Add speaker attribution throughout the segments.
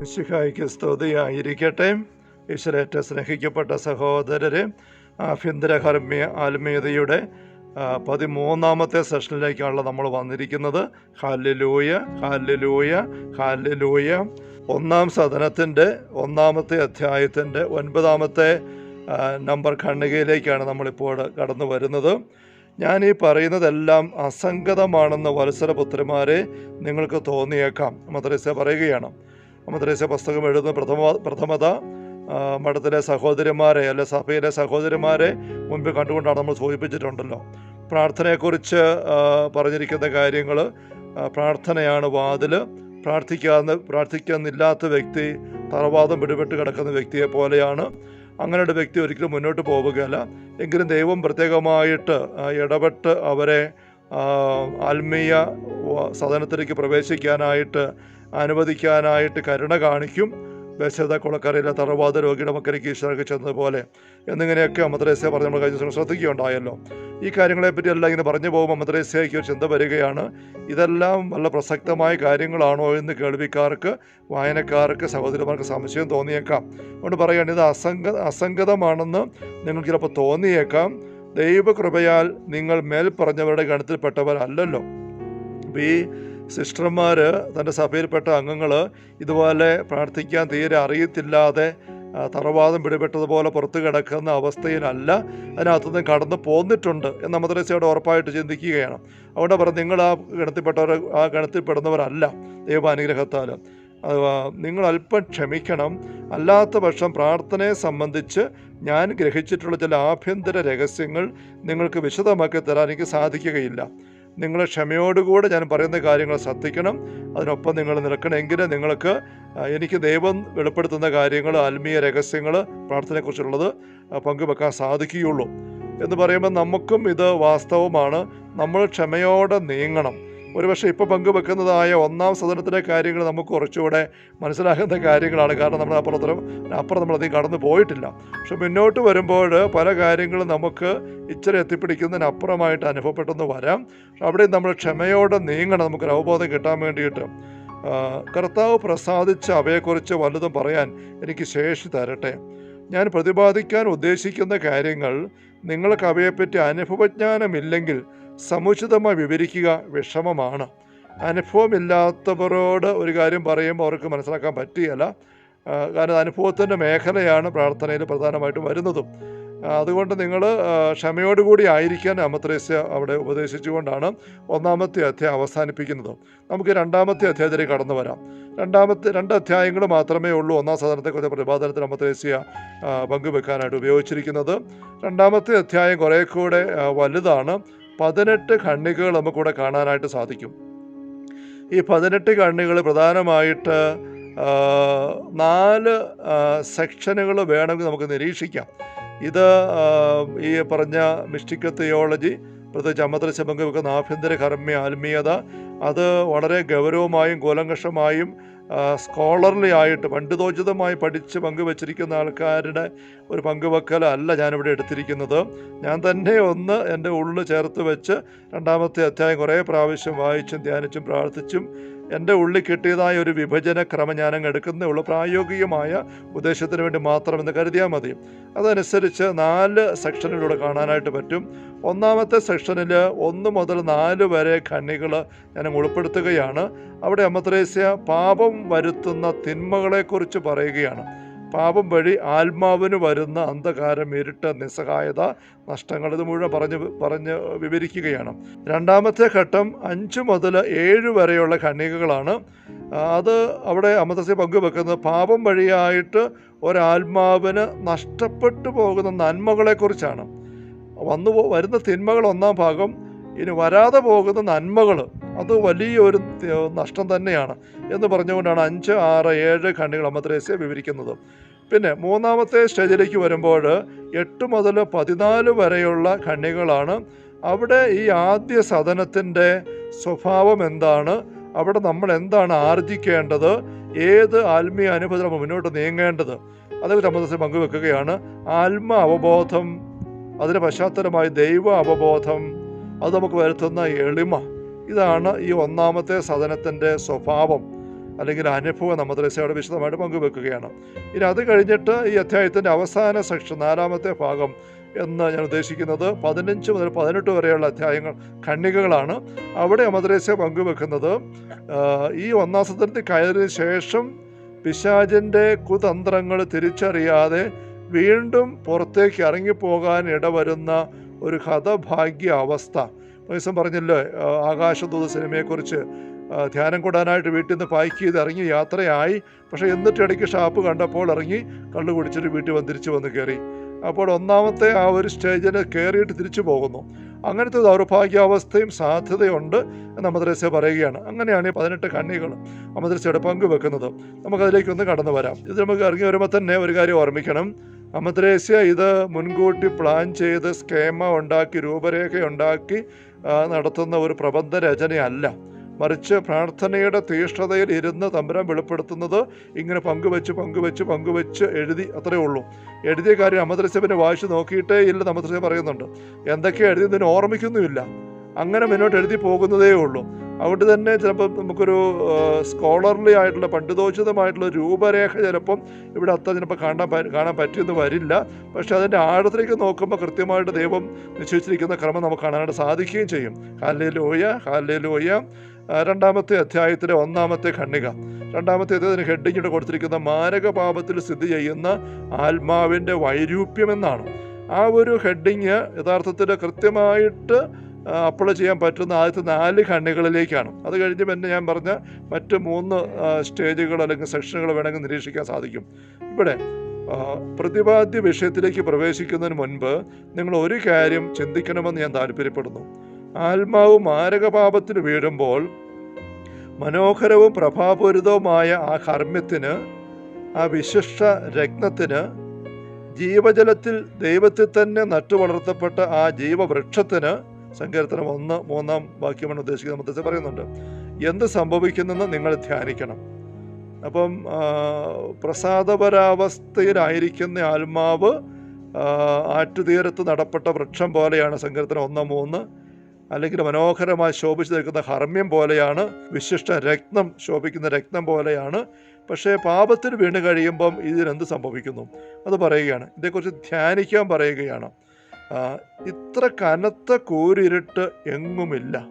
Speaker 1: മിശിഹായിക്ക് സ്തുതിയായിരിക്കട്ടെ. ഈശ്വരേറ്റ സ്നേഹിക്കപ്പെട്ട സഹോദരരെ ആഭ്യന്തരകർമ്മ്യ ആത്മീയതയുടെ ആ, പതിമൂന്നാമത്തെ സെഷനിലേക്കാണല്ലോ നമ്മൾ വന്നിരിക്കുന്നത്. ഹാലിലൂയ ഹാലിലൂയ ഹാലിലൂയ ഒന്നാം സദനത്തിന്റെ ഒന്നാമത്തെ അധ്യായത്തിന്റെ ഒൻപതാമത്തെ നമ്പർ ഖണ്ഡികയിലേക്കാണ് നമ്മളിപ്പോൾ കടന്നു വരുന്നത്. ഞാൻ ഈ പറയുന്നതെല്ലാം അസംഗതമാണെന്ന് വത്സരപുത്രന്മാരെ നിങ്ങൾക്ക് തോന്നിയേക്കാം. മദ്രസ പറയുകയാണ് മദ്രസ പുസ്തകം എഴുതുന്ന പ്രഥമ പ്രഥമത മഠത്തിലെ സഹോദരിമാരെ അല്ലെ സഭയിലെ സഹോദരിമാരെ മുൻപ് കണ്ടുകൊണ്ടാണ് നമ്മൾ സൂചിപ്പിച്ചിട്ടുണ്ടല്ലോ. പ്രാർത്ഥനയെക്കുറിച്ച് പറഞ്ഞിരിക്കുന്ന കാര്യങ്ങൾ പ്രാർത്ഥനയാണ് വാതിൽ പ്രാർത്ഥിക്കാതെ പ്രാർത്ഥിക്കുന്നില്ലാത്ത വ്യക്തി തറവാദം പിടിപെട്ട് കിടക്കുന്ന വ്യക്തിയെ പോലെയാണ്. അങ്ങനെ ഒരു വ്യക്തി ഒരിക്കലും മുന്നോട്ട് പോവുകയല്ല. എങ്കിലും ദൈവം പ്രത്യേകമായിട്ട് ഇടപെട്ട് അവരെ ആത്മീയ സദനത്തിലേക്ക് പ്രവേശിക്കാനായിട്ട് അനുവദിക്കാനായിട്ട് കരുണ കാണിക്കും. ബേശത കുളക്കരയിലെ തറവാത രോഗിയുടെ മക്കരയ്ക്ക് ഈശ്വരക്ക് ചെന്നതുപോലെ എന്നിങ്ങനെയൊക്കെ മദ്രസ പറഞ്ഞു നമ്മൾ കഴിഞ്ഞ ശ്രദ്ധിക്കുകയുണ്ടായല്ലോ. ഈ കാര്യങ്ങളെപ്പറ്റി എല്ലാം ഇങ്ങനെ പറഞ്ഞു പോകുമ്പോൾ മദ്രസയ്ക്ക് ഒരു ചിന്ത വരികയാണ്. ഇതെല്ലാം നല്ല പ്രസക്തമായ കാര്യങ്ങളാണോ എന്ന് കേൾവിക്കാർക്ക് വായനക്കാർക്ക് സഹോദരിമാർക്ക് സംശയം തോന്നിയേക്കാം. അതുകൊണ്ട് പറയുകയാണ് ഇത് അസംഗ അസംഗതമാണെന്ന് നിങ്ങൾക്ക് ചിലപ്പോൾ തോന്നിയേക്കാം. ദൈവകൃപയാൽ നിങ്ങൾ മേൽ പറഞ്ഞവരുടെ അപ്പോൾ ഈ സിസ്റ്റർമാർ തന്റെ സഭയിൽപ്പെട്ട അംഗങ്ങൾ ഇതുപോലെ പ്രാർത്ഥിക്കാൻ തീരെ അറിയത്തില്ലാതെ തറവാദം പിടിപെട്ടതുപോലെ പുറത്ത് കിടക്കുന്ന അവസ്ഥയിലല്ല അതിനകത്തുനിന്ന് കടന്നു പോന്നിട്ടുണ്ട് എന്ന് മദ്രസയോട് ഉറപ്പായിട്ട് ചിന്തിക്കുകയാണ്. അവിടെ പറഞ്ഞു നിങ്ങൾ ആ ഗണത്തിൽപ്പെട്ടവർ ആ ഗണത്തിൽപ്പെടുന്നവരല്ല ദൈവാനുഗ്രഹത്താൽ നിങ്ങൾ അല്പം ക്ഷമിക്കണം. അല്ലാത്ത പക്ഷം പ്രാർത്ഥനയെ സംബന്ധിച്ച് ഞാൻ ഗ്രഹിച്ചിട്ടുള്ള ചില ആഭ്യന്തര രഹസ്യങ്ങൾ നിങ്ങൾക്ക് വിശദമാക്കി തരാൻ എനിക്ക് സാധിക്കുകയില്ല. നിങ്ങൾ ക്ഷമയോടുകൂടെ ഞാൻ പറയുന്ന കാര്യങ്ങൾ ശ്രദ്ധിക്കണം. അതിനൊപ്പം നിങ്ങൾ നിൽക്കണമെങ്കിൽ നിങ്ങൾക്ക് എനിക്ക് ദൈവം വെളിപ്പെടുത്തുന്ന കാര്യങ്ങൾ ആത്മീയ രഹസ്യങ്ങൾ പ്രാർത്ഥനയെക്കുറിച്ചുള്ളത് പങ്കുവെക്കാൻ സാധിക്കുകയുള്ളൂ. എന്ന് പറയുമ്പോൾ നമുക്കും ഇത് വാസ്തവമാണ്. നമ്മൾ ക്ഷമയോടെ നീങ്ങണം. ഒരുപക്ഷെ ഇപ്പോൾ പങ്കുവെക്കുന്നതായ ഒന്നാം സദനത്തിലെ കാര്യങ്ങൾ നമുക്ക് കുറച്ചുകൂടെ മനസ്സിലാകുന്ന കാര്യങ്ങളാണ്. കാരണം നമ്മൾ അപ്പുറത്തരം അപ്പുറം നമ്മളധികം കടന്നു പോയിട്ടില്ല. പക്ഷെ മുന്നോട്ട് വരുമ്പോൾ പല കാര്യങ്ങളും നമുക്ക് ഇച്ചിരി എത്തിപ്പിടിക്കുന്നതിനപ്പുറമായിട്ട് അനുഭവപ്പെട്ടെന്ന് വരാം. പക്ഷെ അവിടെ നമ്മൾ ക്ഷമയോടെ നീങ്ങണം. നമുക്കൊരു അവബോധം കിട്ടാൻ വേണ്ടിയിട്ട്. കർത്താവ് പ്രസാദിച്ച അവയെക്കുറിച്ച് വലുതും പറയാൻ എനിക്ക് ശേഷി തരട്ടെ. ഞാൻ പ്രതിപാദിക്കാൻ ഉദ്ദേശിക്കുന്ന കാര്യങ്ങൾ നിങ്ങൾക്ക് അവയെപ്പറ്റി അനുഭവജ്ഞാനമില്ലെങ്കിൽ സമുചിതമായി വിവരിക്കുക വിഷമമാണ്. അനുഭവമില്ലാത്തവരോട് ഒരു കാര്യം പറയുമ്പോൾ അവർക്ക് മനസ്സിലാക്കാൻ പറ്റുകയില്ല കാരണം അനുഭവത്തിന്റെ മേഖലയാണ് പ്രാർത്ഥനയിൽ പ്രധാനമായിട്ടും വരുന്നതും. അതുകൊണ്ട് നിങ്ങൾ ക്ഷമയോടുകൂടി ആയിരിക്കാൻ അമത്രേസ്യ അവിടെ ഉപദേശിച്ചുകൊണ്ടാണ് ഒന്നാമത്തെ അധ്യായം അവസാനിപ്പിക്കുന്നത്. നമുക്ക് രണ്ടാമത്തെ അധ്യായത്തിലേക്ക് കടന്നു വരാം. രണ്ടാമത്തെ രണ്ട് അധ്യായങ്ങൾ മാത്രമേ ഉള്ളൂ. ഒന്നാം സാധനത്തെക്കുറിച്ച് പ്രതിപാദനത്തിൽ അമത്രേസ്യ പങ്കുവെക്കാനായിട്ട് ഉപയോഗിച്ചിരിക്കുന്നത്. രണ്ടാമത്തെ അധ്യായം കുറേ കൂടെ വലുതാണ്. പതിനെട്ട് ഖണ്ണികകൾ നമുക്കിവിടെ കാണാനായിട്ട് സാധിക്കും. ഈ പതിനെട്ട് കണ്ണികൾ പ്രധാനമായിട്ട് നാല് സെക്ഷനുകൾ വേണമെങ്കിൽ നമുക്ക് നിരീക്ഷിക്കാം. ഇത് ഈ പറഞ്ഞ മിസ്റ്റിക്കൽ തിയോളജി പ്രത്യേകിച്ച് അമദ്രസ പങ്കുവെക്കുന്ന ആഭ്യന്തര കർമ്മ ആത്മീയത അത് വളരെ ഗൗരവമായും കൂലങ്കഷമായും സ്കോളർലി ആയിട്ട് പണ്ഡിതോചിതമായി പഠിച്ച് പങ്കുവച്ചിരിക്കുന്ന ആൾക്കാരുടെ ഒരു പങ്കുവെക്കലല്ല ഞാനിവിടെ എടുത്തിരിക്കുന്നത്. ഞാൻ തന്നെ ഒന്ന് എന്റെ ഉള്ളിൽ ചേർത്ത് വെച്ച് രണ്ടാമത്തെ അധ്യായം കുറേ പ്രാവശ്യം വായിച്ചും ധ്യാനിച്ചും പ്രാർത്ഥിച്ചും എന്റെ ഉള്ളിൽ കിട്ടിയതായ ഒരു വിഭജന ക്രമം ഞാൻ അങ്ങ് എടുക്കുന്നേ ഉള്ളൂ. പ്രായോഗികമായ ഉദ്ദേശത്തിന് വേണ്ടി മാത്രമെന്ന് കരുതിയാൽ മതി. അതനുസരിച്ച് നാല് സെക്ഷനിലൂടെ കാണാനായിട്ട് പറ്റും. ഒന്നാമത്തെ സെക്ഷനിൽ ഒന്ന് മുതൽ നാല് വരെ ഖണ്ണികൾ ഞാൻ ഉൾപ്പെടുത്തുകയാണ്. അവിടെ അമ്മത്രേസ്യ പാപം വരുത്തുന്ന തിന്മകളെക്കുറിച്ച് പറയുകയാണ്. പാപം വഴി ആത്മാവിന് വരുന്ന അന്ധകാരം ഇരുട്ട് നിസ്സഹായത നഷ്ടങ്ങൾ ഇത് മുഴുവൻ പറഞ്ഞ് പറഞ്ഞ് വിവരിക്കുകയാണ്. രണ്ടാമത്തെ ഘട്ടം അഞ്ച് മുതൽ ഏഴ് വരെയുള്ള ഖണ്ണികകളാണ് അത് അവിടെ അമൃതസ്യ പങ്കുവെക്കുന്നത്. പാപം വഴിയായിട്ട് ഒരാത്മാവിന് നഷ്ടപ്പെട്ടു പോകുന്ന നന്മകളെക്കുറിച്ചാണ്. വന്നു വരുന്ന തിന്മകൾ ഒന്നാം ഭാഗം ഇനി വരാതെ പോകുന്ന നന്മകൾ അത് വലിയ ഒരു നഷ്ടം തന്നെയാണ് എന്ന് പറഞ്ഞുകൊണ്ടാണ് അഞ്ച് ആറ് ഏഴ് ഖണ്ഡികൾ അമ്മത്രേസ്യ വിവരിക്കുന്നത്. പിന്നെ മൂന്നാമത്തെ സ്റ്റേജിലേക്ക് വരുമ്പോൾ എട്ട് മുതൽ പതിനാല് വരെയുള്ള ഖണ്ഡികളാണ് അവിടെ ഈ ആദ്യ സദനത്തിന്റെ സ്വഭാവം എന്താണ്? അവിടെ നമ്മൾ എന്താണ് ആർജിക്കേണ്ടത്? ഏത് ആത്മീയ അനുഭവം മുന്നോട്ട് നീങ്ങേണ്ടത്? അതൊക്കെ സംബന്ധിച്ച് പങ്കുവെക്കുകയാണ്. ആത്മ അവബോധം അതിന് പശ്ചാത്തലമായി ദൈവ അവബോധം അത് നമുക്ക് വരുത്തുന്ന എളിമ. ഇതാണ് ഈ ഒന്നാമത്തെ സദനത്തിന്റെ സ്വഭാവം അല്ലെങ്കിൽ അനുഭവം നമ്മൾ ത്രേസ്യയോട് വിശദമായിട്ട് പങ്കുവെക്കുകയാണ്. ഇനി അത് കഴിഞ്ഞിട്ട് ഈ അധ്യായത്തിന്റെ അവസാന സെക്ഷൻ നാലാമത്തെ ഭാഗം എന്ന് ഞാൻ ഉദ്ദേശിക്കുന്നത് പതിനഞ്ച് മുതൽ പതിനെട്ട് വരെയുള്ള അധ്യായങ്ങൾ ഖണ്ഡികകളാണ്. അവിടെ അമദ്രേസ്യ പങ്കുവെക്കുന്നത് ഈ ഒന്നാം സത്രത്തിൽ കയറിയ ശേഷം പിശാചിന്റെ കുതന്ത്രങ്ങൾ തിരിച്ചറിയാതെ വീണ്ടും പുറത്തേക്ക് ഇറങ്ങിപ്പോകാൻ ഇടവരുന്ന ഒരു ഹതഭാഗ്യ അവസ്ഥ ദിവസം പറഞ്ഞല്ലോ ആകാശദൂത സിനിമയെക്കുറിച്ച് ധ്യാനം കൂടാനായിട്ട് വീട്ടിൽ നിന്ന് പാക്ക് ചെയ്ത് ഇറങ്ങി യാത്രയായി. പക്ഷേ എന്നിട്ട് ഇടയ്ക്ക് ഷാപ്പ് കണ്ടപ്പോൾ ഇറങ്ങി കള്ളു കുടിച്ചിട്ട് വീട്ടിൽ വന്ന് തിരിച്ചു വന്ന് കയറി. അപ്പോൾ ഒന്നാമത്തെ ആ ഒരു സ്റ്റേജിൽ കയറിയിട്ട് തിരിച്ചു പോകുന്നു. അങ്ങനത്തെ ദൗർഭാഗ്യാവസ്ഥയും സാധ്യതയുണ്ട് എന്ന് അമദ്രസ്യ പറയുകയാണ്. അങ്ങനെയാണ് ഈ പതിനെട്ട് കണ്ണികൾ അമദ്രസ്യയുടെ പങ്കുവെക്കുന്നത് നമുക്കതിലേക്കൊന്ന് കടന്നു വരാം. ഇത് നമുക്ക് ഇറങ്ങി വരുമ്പോൾ തന്നെ ഒരു കാര്യം ഓർമ്മിക്കണം. അമദ്രേസ്യ ഇത് മുൻകൂട്ടി പ്ലാൻ ചെയ്ത് സ്കേമ ഉണ്ടാക്കി രൂപരേഖ ഉണ്ടാക്കി നടത്തുന്ന ഒരു പ്രബന്ധ രചനയല്ല. മറിച്ച് പ്രാർത്ഥനയുടെ തീഷ്ണതയിൽ ഇരുന്ന് തമ്പുരാൻ വെളിപ്പെടുത്തുന്നത് ഇങ്ങനെ പങ്കുവെച്ച് പങ്കുവെച്ച് പങ്കുവെച്ച് എഴുതി അത്രയേ ഉള്ളൂ. എഴുതിയ കാര്യം അമദ്രസബിനെ വായിച്ച് നോക്കിയിട്ടേ ഇല്ല അമദ്രസ്യ പറയുന്നുണ്ട്. എന്തൊക്കെയാണ് എഴുതിയതിന് ഓർമ്മിക്കുന്നുമില്ല. അങ്ങനെ മുന്നോട്ട് എഴുതി പോകുന്നതേ ഉള്ളൂ. അതുകൊണ്ട് തന്നെ ചിലപ്പോൾ നമുക്കൊരു സ്കോളർലി ആയിട്ടുള്ള പണ്ഡിതോചിതമായിട്ടുള്ള രൂപരേഖ ചിലപ്പം ഇവിടെ അത്ര ചിലപ്പോൾ കാണാൻ കാണാൻ പറ്റിയെന്ന് വരില്ല. പക്ഷെ അതിന്റെ ആഴത്തിലേക്ക് നോക്കുമ്പോൾ കൃത്യമായിട്ട് ദൈവം നിശ്ചയിച്ചിരിക്കുന്ന ക്രമം നമുക്ക് കാണാനായിട്ട് സാധിക്കുകയും ചെയ്യും. ഹാലേ ലോയ ഹാലേ ലോയ രണ്ടാമത്തെ അധ്യായത്തിലെ ഒന്നാമത്തെ ഖണ്ണിക രണ്ടാമത്തെ അതിന് ഹെഡിങ്ങിട്ട് കൊടുത്തിരിക്കുന്ന മാരകപാപത്തിൽ സ്ഥിതി ചെയ്യുന്ന ആത്മാവിന്റെ വൈരൂപ്യമെന്നാണ്. ആ ഒരു ഹെഡിങ് യഥാർത്ഥത്തിൽ കൃത്യമായിട്ട് അപ്ലൈ ചെയ്യാൻ പറ്റുന്ന ആദ്യത്തെ നാല് ഖണ്ണികളിലേക്കാണ് അത് കഴിഞ്ഞ് പിന്നെ ഞാൻ പറഞ്ഞ മറ്റ് മൂന്ന് സ്റ്റേജുകൾ അല്ലെങ്കിൽ സെക്ഷനുകൾ വേണമെങ്കിൽ നിരീക്ഷിക്കാൻ സാധിക്കും. ഇവിടെ പ്രതിപാദ്യ വിഷയത്തിലേക്ക് പ്രവേശിക്കുന്നതിന് മുൻപ് നിങ്ങൾ ഒരു കാര്യം ചിന്തിക്കണമെന്ന് ഞാൻ താല്പര്യപ്പെടുന്നു. ആത്മാവ് മാരകപാപത്തിന് വീഴുമ്പോൾ മനോഹരവും പ്രഭാപൂരിതവുമായ ആ കർമ്മത്തിന് ആ വിശിഷ്ട രത്നത്തിന് ജീവജലത്തിൽ ദൈവത്തിൽ തന്നെ നട്ടുവളർത്തപ്പെട്ട ആ ജീവവൃക്ഷത്തിന് സങ്കീർത്തനം ഒന്ന് മൂന്നാം വാക്യമാണ് ഉദ്ദേശിക്കുന്നത്. മുത്തച്ഛൻ പറയുന്നുണ്ട് എന്ത് സംഭവിക്കുന്നെന്ന് നിങ്ങൾ ധ്യാനിക്കണം. അപ്പം പ്രസാദപരാവസ്ഥയിലായിരിക്കുന്ന ആത്മാവ് ആറ്റുതീരത്ത് നടപ്പെട്ട വൃക്ഷം പോലെയാണ് സങ്കീർത്തനം ഒന്ന് മൂന്ന്. അല്ലെങ്കിൽ മനോഹരമായി ശോഭിച്ചു നിൽക്കുന്ന ഹർമ്മ്യം പോലെയാണ് വിശിഷ്ട രക്തം ശോഭിക്കുന്ന രക്തം പോലെയാണ്. പക്ഷേ പാപത്തിൽ വീണ് കഴിയുമ്പം ഇതിനെന്ത് സംഭവിക്കുന്നു? അത് പറയുകയാണ്. ഇതേക്കുറിച്ച് ധ്യാനിക്കാൻ പറയുകയാണ്. ഇത്ര കനത്ത കൂരിരുട്ട് എങ്ങുമില്ല.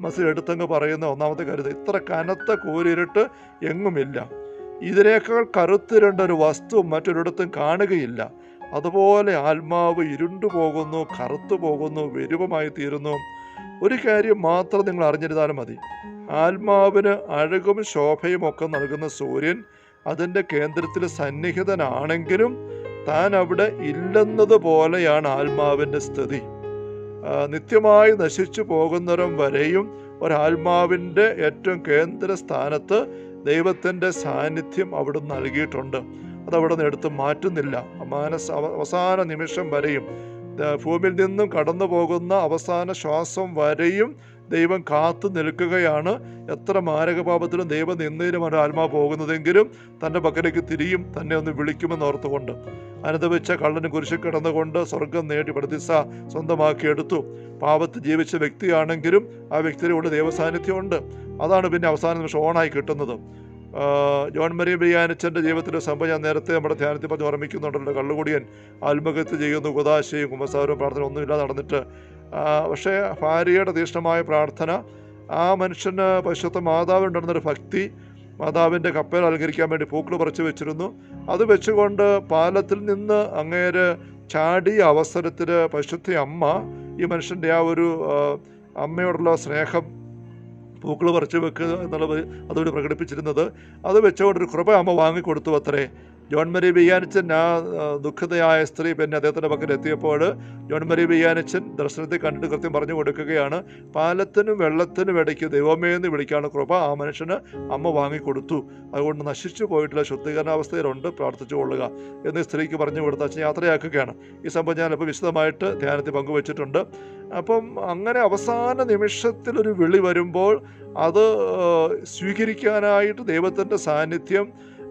Speaker 1: മസിൽ എടുത്തങ്ങ് പറയുന്ന ഒന്നാമത്തെ കരുത് ഇത്ര കനത്ത കൂരിരുട്ട് എങ്ങുമില്ല. ഇതിനേക്കാൾ കറുത്തിരണ്ട ഒരു വസ്തു മറ്റൊരിടത്തും കാണുകയില്ല. അതുപോലെ ആത്മാവ് ഇരുണ്ടു പോകുന്നു കറുത്തു പോകുന്നു വിരൂപമായി തീരുന്നു. ഒരു കാര്യം മാത്രം നിങ്ങൾ അറിഞ്ഞിരുന്നാലും മതി. ആത്മാവിന് അഴകും ശോഭയും ഒക്കെ നൽകുന്ന സൂര്യൻ അതിന്റെ കേന്ദ്രത്തിൽ സന്നിഹിതനാണെങ്കിലും താൻ അവിടെ ഇല്ലെന്നത് പോലെയാണ് ആത്മാവിന്റെ സ്ഥിതി. നിത്യമായി നശിച്ചു പോകുന്നിടം വരെയും ഒരാത്മാവിന്റെ ഏറ്റവും കേന്ദ്ര സ്ഥാനത്ത് ദൈവത്തിന്റെ സാന്നിധ്യം അവിടെ നൽകിയിട്ടുണ്ട്. അതവിടെ നിന്ന് എടുത്ത് മാറ്റുന്നില്ല. മാനസ അവസാന നിമിഷം വരെയും ഭൂമിയിൽ നിന്നും കടന്നു പോകുന്ന അവസാന ശ്വാസം വരെയും ദൈവം കാത്തു നിൽക്കുകയാണ്. എത്ര മാരകപാപത്തിലും ദൈവം നിന്നതിലും ഒരു ആത്മാവ് പോകുന്നതെങ്കിലും തന്റെ പക്കലേക്ക് തിരിയും തന്നെ ഒന്ന് വിളിക്കുമെന്ന് ഓർത്തുകൊണ്ട് അനുദവിച്ച കള്ളന് കുരിശിൽ കിടന്നുകൊണ്ട് സ്വർഗം നേടി പ്രതിസ സ്വന്തമാക്കി എടുത്തു. പാപത്ത് ജീവിച്ച വ്യക്തിയാണെങ്കിലും ആ വ്യക്തിയുടെ ദൈവസാന്നിധ്യമുണ്ട്. അതാണ് പിന്നെ അവസാന നിമിഷം ഓണായി കിട്ടുന്നത്. ജോൺ മരിയ ബിയാനിച്ചന്റെ ജീവിതത്തിലെ സംഭവം ഞാൻ നേരത്തെ നമ്മുടെ ധ്യാനത്തിൽ പറഞ്ഞ് ഓർമ്മിക്കുന്നുണ്ടല്ലോ കള്ളുകുടിയൻ ആത്മഹത്യ ചെയ്യുന്നു കുതാശയും കുമ്പസാരവും പ്രാർത്ഥന ഒന്നുമില്ലാതെ നടന്നിട്ട് പക്ഷേ ഭാര്യയുടെ തീഷ്ണമായ പ്രാർത്ഥന ആ മനുഷ്യന് പശുത്ത മാതാവിനുണ്ടെന്നൊരു ഭക്തി മാതാവിന്റെ കപ്പൽ അലങ്കരിക്കാൻ വേണ്ടി പൂക്കൾ പറിച്ചു വെച്ചിരുന്നു. അത് വെച്ചുകൊണ്ട് പാലത്തിൽ നിന്ന് അങ്ങേര് ചാടിയ അവസരത്തിൽ പശുദ്ധ അമ്മ ഈ മനുഷ്യന്റെ ആ ഒരു അമ്മയോടുള്ള സ്നേഹം പൂക്കൾ പറിച്ചു വെക്കുക എന്നുള്ളത് അതുകൊണ്ട് പ്രകടിപ്പിച്ചിരുന്നത്. അത് വെച്ചുകൊണ്ട് ഒരു കൃപ അമ്മ വാങ്ങിക്കൊടുത്തു അത്രേ. ജോൺ മരി ബിയാനിച്ചൻ ആ ദുഃഖിതയായ സ്ത്രീ പിന്നെ അദ്ദേഹത്തിന്റെ പക്കൽ എത്തിയപ്പോൾ ജോൺ മരി ബിയാനിച്ചൻ ദർശനത്തെ കണ്ടിട്ട് കൃത്യം പറഞ്ഞു കൊടുക്കുകയാണ് പാലത്തിനും വെള്ളത്തിനും ഇടയ്ക്ക് ദൈവമേ എന്ന് വിളിക്കാനുള്ള കൃപ ആ മനുഷ്യന് അമ്മ വാങ്ങിക്കൊടുത്തു. അതുകൊണ്ട് നശിച്ചു പോയിട്ടുള്ള ശുദ്ധീകരണാവസ്ഥയിലുണ്ട് പ്രാർത്ഥിച്ചു കൊള്ളുക എന്ന് സ്ത്രീക്ക് പറഞ്ഞു കൊടുത്ത അച്ഛൻ യാത്രയാക്കുകയാണ്. ഈ സംഭവം ഞാനിപ്പോൾ വിശദമായിട്ട് ധ്യാനത്തിൽ പങ്കുവച്ചിട്ടുണ്ട്. അപ്പം അങ്ങനെ അവസാന നിമിഷത്തിലൊരു വിളി വരുമ്പോൾ അത് സ്വീകരിക്കാനായിട്ട് ദൈവത്തിന്റെ സാന്നിധ്യം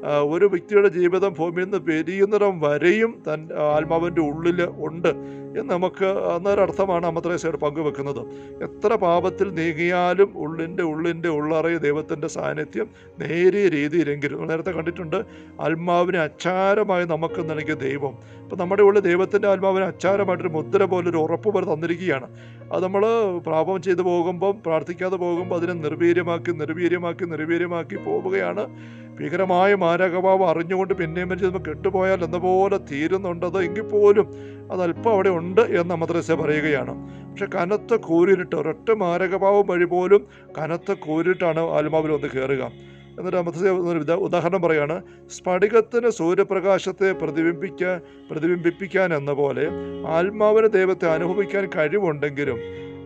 Speaker 1: ഒരു വ്യക്തിയുടെ ജീവിതം ഭൂമിയിൽ നിന്ന് പെരിയുന്നിടം വരെയും തൻ ആത്മാവിന്റെ ഉള്ളിൽ ഉണ്ട് എന്ന് നമുക്ക് അന്നൊരർത്ഥമാണ് അമ്മത്രേസയോട് പങ്കുവെക്കുന്നത്. എത്ര പാപത്തിൽ നീങ്ങിയാലും ഉള്ളിന്റെ ഉള്ളിന്റെ ഉള്ളറയ ദൈവത്തിന്റെ സാന്നിധ്യം നേരിയ രീതിയിലെങ്കിലും. നേരത്തെ കണ്ടിട്ടുണ്ട് ആത്മാവിനെ അച്ചാരമായി നമുക്ക് നൽകിയ ദൈവം. അപ്പം നമ്മുടെ ഉള്ളിൽ ദൈവത്തിന്റെ ആത്മാവിനെ അച്ചാരമായിട്ടൊരു മുദ്ര പോലെ ഒരു ഉറപ്പ് പോലെ തന്നിരിക്കുകയാണ്. അത് നമ്മൾ പാപം ചെയ്തു പോകുമ്പം പ്രാർത്ഥിക്കാതെ പോകുമ്പോൾ അതിനെ നിർവീര്യമാക്കി നിർവീര്യമാക്കി നിർവീര്യമാക്കി പോവുകയാണ്. ഭീകരമായ മാരകഭാവം അറിഞ്ഞുകൊണ്ട് പിന്നെയും മരിച്ചു നമ്മൾ കെട്ടുപോയാൽ എന്നപോലെ തീരുന്നുണ്ടത് എങ്കിൽ പോലും അതല്പം അവിടെ ഉണ്ട് എന്ന് മദ്രസ പറയുകയാണ്. പക്ഷെ കനത്ത കൂരിട്ട് ഒരൊറ്റ മാരകഭാവം വഴി പോലും കനത്ത കൂരിട്ടാണ് ആത്മാവിൽ വന്ന് കയറുക. എന്നിട്ട് മദ്രസ ഉദാഹരണം പറയാണ്. സ്ഫടികത്തിന് സൂര്യപ്രകാശത്തെ പ്രതിബിംബിക്കാൻ പ്രതിബിംബിപ്പിക്കാൻ എന്ന പോലെ ആത്മാവിന് ദൈവത്തെ അനുഭവിക്കാൻ കഴിവുണ്ടെങ്കിലും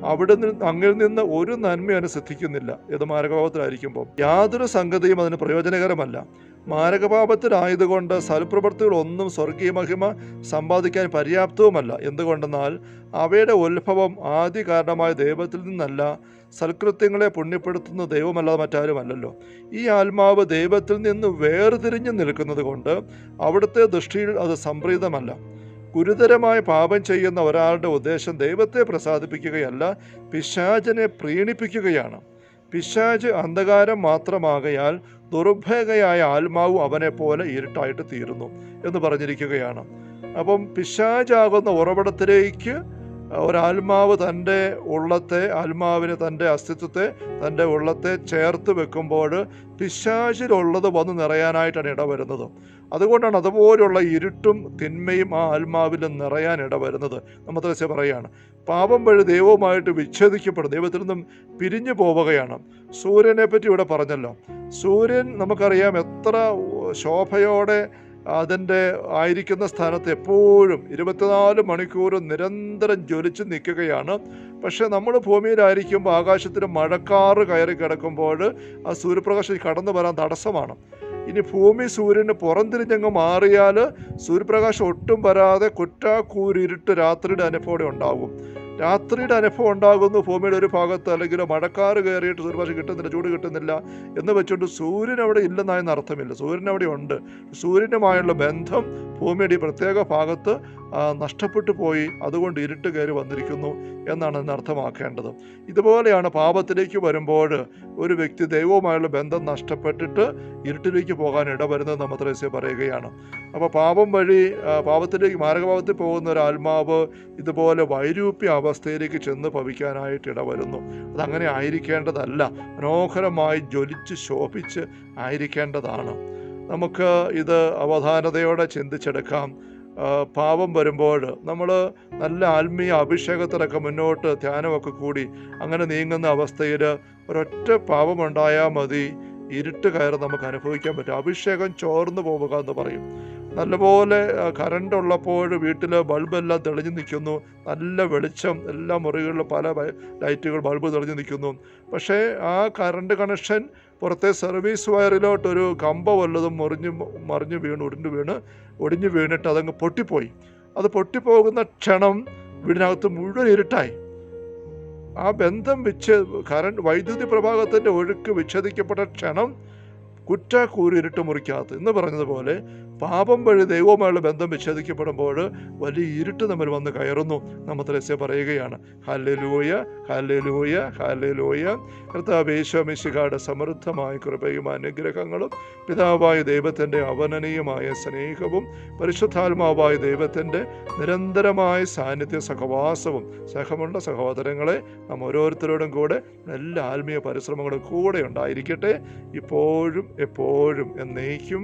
Speaker 1: അവിടെ നിന്ന് അങ്ങിൽ നിന്ന് ഒരു നന്മയാണ് സിദ്ധിക്കുന്നില്ല. ഇത് മാരകഭാവത്തിലായിരിക്കുമ്പോൾ യാതൊരു സംഗതിയും അതിന് പ്രയോജനകരമല്ല. മാരകപാപത്തിലായതുകൊണ്ട് സൽപ്രവൃത്തികളൊന്നും സ്വർഗീയ മഹിമ സമ്പാദിക്കാൻ പര്യാപ്തവുമല്ല. എന്തുകൊണ്ടെന്നാൽ അവയുടെ ഉത്ഭവം ആദ്യ കാരണമായ ദൈവത്തിൽ നിന്നല്ല സൽകൃത്യങ്ങളെ പുണ്യപ്പെടുത്തുന്ന ദൈവമല്ലാതെ മറ്റാരുമല്ലല്ലോ. ഈ ആത്മാവ് ദൈവത്തിൽ നിന്ന് വേർതിരിഞ്ഞു നിൽക്കുന്നത് കൊണ്ട് അവിടുത്തെ ദൃഷ്ടിയിൽ അത് സംപ്രീതമല്ല. ഗുരുതരമായ പാപം ചെയ്യുന്ന ഒരാളുടെ ഉദ്ദേശം ദൈവത്തെ പ്രസാദിപ്പിക്കുകയല്ല പിശാചിനെ പ്രീണിപ്പിക്കുകയാണ്. പിശാജ് അന്ധകാരം മാത്രമാകയാൽ ദുർഭേഗയായ ആത്മാവ് അവനെ പോലെ ഇരുട്ടായിട്ട് തീരുന്നു എന്ന് പറഞ്ഞിരിക്കുകയാണ്. അപ്പം പിശാജാകുന്ന ഉറവിടത്തിലേക്ക് ഒരാത്മാവ് തന്റെ ഉള്ളത്തെ ആത്മാവിന് തന്റെ അസ്തിത്വത്തെ തന്റെ ഉള്ളത്തെ ചേർത്ത് വെക്കുമ്പോൾ പിശാചിലുള്ളത് വന്ന് നിറയാനായിട്ടാണ് ഇടവരുന്നത് അതുകൊണ്ടാണ് അതുപോലുള്ള ഇരുട്ടും തിന്മയും ആ ആത്മാവിൽ നിറയാൻ ഇടവരുന്നത് നമ്മത്രസ്യ പറയുകയാണ് പാപം വഴി ദൈവവുമായിട്ട് വിച്ഛേദിക്കപ്പെടും. ദൈവത്തിൽ നിന്നും പിരിഞ്ഞു പോവുകയാണ്. സൂര്യനെ പറ്റി ഇവിടെ പറഞ്ഞല്ലോ. സൂര്യൻ നമുക്കറിയാം എത്ര ശോഭയോടെ അതിന്റെ ആയിരിക്കുന്ന സ്ഥാനത്ത് എപ്പോഴും ഇരുപത്തിനാല് മണിക്കൂറും നിരന്തരം ജ്വലിച്ച് നിൽക്കുകയാണ്. പക്ഷേ നമ്മൾ ഭൂമിയിലായിരിക്കുമ്പോൾ ആകാശത്തിന് മഴക്കാറ് കയറി കിടക്കുമ്പോൾ ആ സൂര്യപ്രകാശം കടന്നു വരാൻ തടസ്സമാണ്. ഇനി ഭൂമി സൂര്യന് പുറംതിരിഞ്ഞങ്ങ് മാറിയാൽ സൂര്യപ്രകാശം ഒട്ടും വരാതെ കുറ്റാക്കൂരിരുട്ട് രാത്രിയുടെ അനുഭവം ഉണ്ടാകും. രാത്രിയുടെ അനുഭവം ഉണ്ടാകുന്നു. ഭൂമിയുടെ ഒരു ഭാഗത്ത് അല്ലെങ്കിൽ മഴക്കാറ് കയറിയിട്ട് സൂര്യപ്രകാശം കിട്ടുന്നില്ല ചൂട് കിട്ടുന്നില്ല എന്ന് വെച്ചുകൊണ്ട് സൂര്യൻ അവിടെ ഇല്ലെന്നായെന്ന് അർത്ഥമില്ല. സൂര്യൻ അവിടെ ഉണ്ട്. സൂര്യനുമായുള്ള ബന്ധം ഭൂമിയുടെ ഈ പ്രത്യേക ഭാഗത്ത് നഷ്ടപ്പെട്ടു പോയി അതുകൊണ്ട് ഇരുട്ട് കയറി വന്നിരിക്കുന്നു എന്നാണ് അർത്ഥമാക്കേണ്ടത്. ഇതുപോലെയാണ് പാപത്തിലേക്ക് വരുമ്പോൾ ഒരു വ്യക്തി ദൈവവുമായുള്ള ബന്ധം നഷ്ടപ്പെട്ടിട്ട് ഇരുട്ടിലേക്ക് പോകാൻ ഇടവരുന്നത് നമ്മത്രേസ്യ പറയുകയാണ്. അപ്പോൾ പാപം വഴി പാപത്തിലേക്ക് മാരകപാപത്തിൽ പോകുന്ന ഒരു ആത്മാവ് ഇതുപോലെ വൈരൂപ്യ അവസ്ഥയിലേക്ക് ചെന്ന് ഭവിക്കാനായിട്ട് ഇടവരുന്നു. അതങ്ങനെ ആയിരിക്കേണ്ടതല്ല. മനോഹരമായി ജ്വലിച്ച് ശോഭിച്ച് ആയിരിക്കേണ്ടതാണ്. നമുക്ക് ഇത് അവധാനതയോടെ ചിന്തിച്ചെടുക്കാം. പാപം വരുമ്പോൾ നമ്മൾ നല്ല ആത്മീയ അഭിഷേകത്തിലൊക്കെ മുന്നോട്ട് ധ്യാനമൊക്കെ കൂടി അങ്ങനെ നീങ്ങുന്ന അവസ്ഥയിൽ ഒരൊറ്റ പാപമുണ്ടായാൽ മതി. ഇരുട്ട് കയറി നമുക്ക് അനുഭവിക്കാൻ പറ്റും. അഭിഷേകം ചോർന്നു പോവുക എന്ന് പറയും. നല്ലപോലെ കറണ്ട് ഉള്ളപ്പോൾ വീട്ടിൽ ബൾബെല്ലാം തെളിഞ്ഞു നിൽക്കുന്നു. നല്ല വെളിച്ചം എല്ലാ മുറികളിലും പല ലൈറ്റുകൾ ബൾബ് തെളിഞ്ഞു നിൽക്കുന്നു. പക്ഷേ ആ കറണ്ട് കണക്ഷൻ പുറത്തെ സർവീസ് വയറിലോട്ടൊരു കമ്പ വല്ലതും മുറിഞ്ഞ് മറിഞ്ഞ് വീണ് ഒടിഞ്ഞു വീണ് ഒടിഞ്ഞു വീണിട്ട് അതങ്ങ് പൊട്ടിപ്പോയി. അത് പൊട്ടിപ്പോകുന്ന ക്ഷണം വീടിനകത്ത് മുഴുവൻ ഇരുട്ടായി. ആ ബന്ധം വിച്ഛേ കറണ്ട് വൈദ്യുതി പ്രഭാഗത്തിന്റെ ഒഴുക്ക് വിച്ഛേദിക്കപ്പെട്ട ക്ഷണം കുറ്റാക്കൂരി ഇരുട്ട് മുറിക്കാത്ത എന്ന് പറഞ്ഞതുപോലെ പാപം വഴി ദൈവവുമായുള്ള ബന്ധം വിച്ഛേദിക്കപ്പെടുമ്പോൾ വലിയ ഇരുട്ട് നമ്മൾ വന്ന് കയറുന്നു. നമ്മൾ ത്രസ്യ പറയുകയാണ് ഹല്ലേലൂയ ഹല്ലേലൂയ ഹല്ലലൂയ. കർത്താവ് യേശോമിശികായുടെ സമൃദ്ധമായ കൃപയും അനുഗ്രഹങ്ങളും പിതാവായ ദൈവത്തിന്റെ അവനനീയമായ സ്നേഹവും പരിശുദ്ധാത്മാവായ ദൈവത്തിന്റെ നിരന്തരമായ സാന്നിധ്യ സഹവാസവും സഹമുള്ള സഹോദരങ്ങളെ നാം ഓരോരുത്തരോടും കൂടെ നല്ല ആത്മീയ പരിശ്രമങ്ങളും കൂടെ ഉണ്ടായിരിക്കട്ടെ. ഇപ്പോഴും എപ്പോഴും എന്നേക്കും